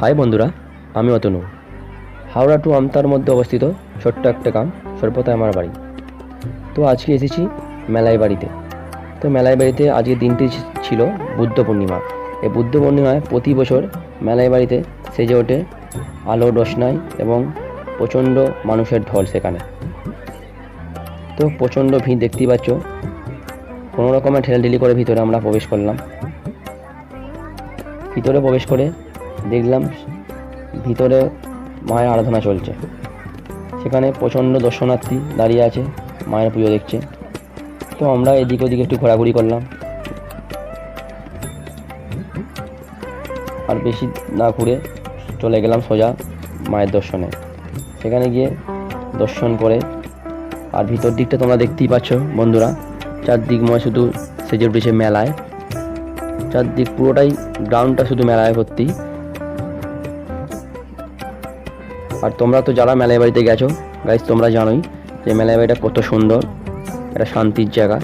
High বন্ধুরা, আমি Atanu. Howrah two আমতার মধ্যে অবস্থিত ছোট্ট একটা গ্রাম সর্বতায় আমার বাড়ি। তো আজকে এসেছি মেলাই বাড়িতে। তো মেলাই বাড়িতে আজকে দিনটি ছিল বুদ্ধ পূর্ণিমা। এই বুদ্ধ পূর্ণিমায় প্রতি বছর মেলাই বাড়িতে সেজে ওঠে আলো রোশনাই এবং প্রচণ্ড মানুষের ঢল সেখানে। তো প্রচণ্ড ভিড় দেখতেই পাচ্ছ, কোনো রকমের ঠেলাঠেলি করে ভিতরে আমরা প্রবেশ করলাম। ভিতরে প্রবেশ করে দেখলাম ভিতরে মায়ের আরাধনা চলছে। সেখানে প্রচণ্ড দর্শনার্থী দাঁড়িয়ে আছে, মায়ের পুজো দেখছে। তো আমরা এদিক ওদিকে একটু ঘোরাঘুরি করলাম। আর বেশি না ঘুরে চলে গেলাম সোজা মায়ের দর্শনে। সেখানে গিয়ে দর্শন করে, আর ভিতর দিকটা তোমরা দেখতেই পাচ্ছ বন্ধুরা চারদিকময় শুধু সেজে উঠেছে মেলায়। চারদিক পুরোটাই গ্রাউন্ডটা শুধু মেলায় ভর্তি। আর তোমরা তো যারা মেলায় বাড়িতে গেছো গাইজ তোমরা জানোই যে মেলায় বাড়িটা কত সুন্দর, একটা শান্তির জায়গা।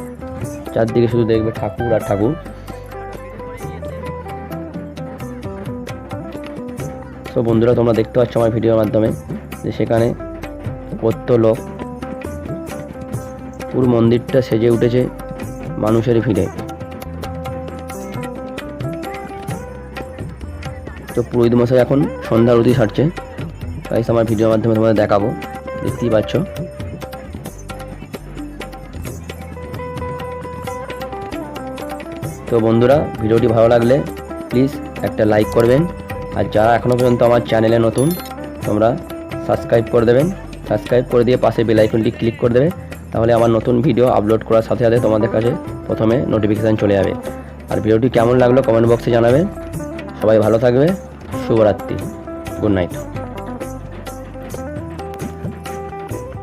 চারদিকে শুধু দেখবে ঠাকুর আর ঠাকুর। তো বন্ধুরা, তোমরা দেখতে পাচ্ছ আমার ভিডিওর মাধ্যমে যে সেখানে কত লোক। পুরো মন্দিরটা সেজে উঠেছে মানুষের ভিড়ে। তো পুরোহিত মশাই এখন সন্ধ্যা আরতি ছাড়ছে গাইস আমার ভিডিওর মাধ্যমে তোমাদের দেখাবো। দেখতেই পাচ্ছ। তো বন্ধুরা, ভিডিওটি ভালো লাগলে প্লিজ একটা লাইক করবেন। আর যারা এখনও পর্যন্ত আমার চ্যানেলে নতুন, তোমরা সাবস্ক্রাইব করে দেবেন। সাবস্ক্রাইব করে দিয়ে পাশে বেল আইকনটি ক্লিক করে দেবে। তাহলে আমার নতুন ভিডিও আপলোড করার সাথে সাথে তোমাদের কাছে প্রথমে নোটিফিকেশান চলে যাবে। আর ভিডিওটি কেমন লাগল কমেন্ট বক্সে জানাবে। সবাই ভালো থাকবে। শুভরাত্রি। Good night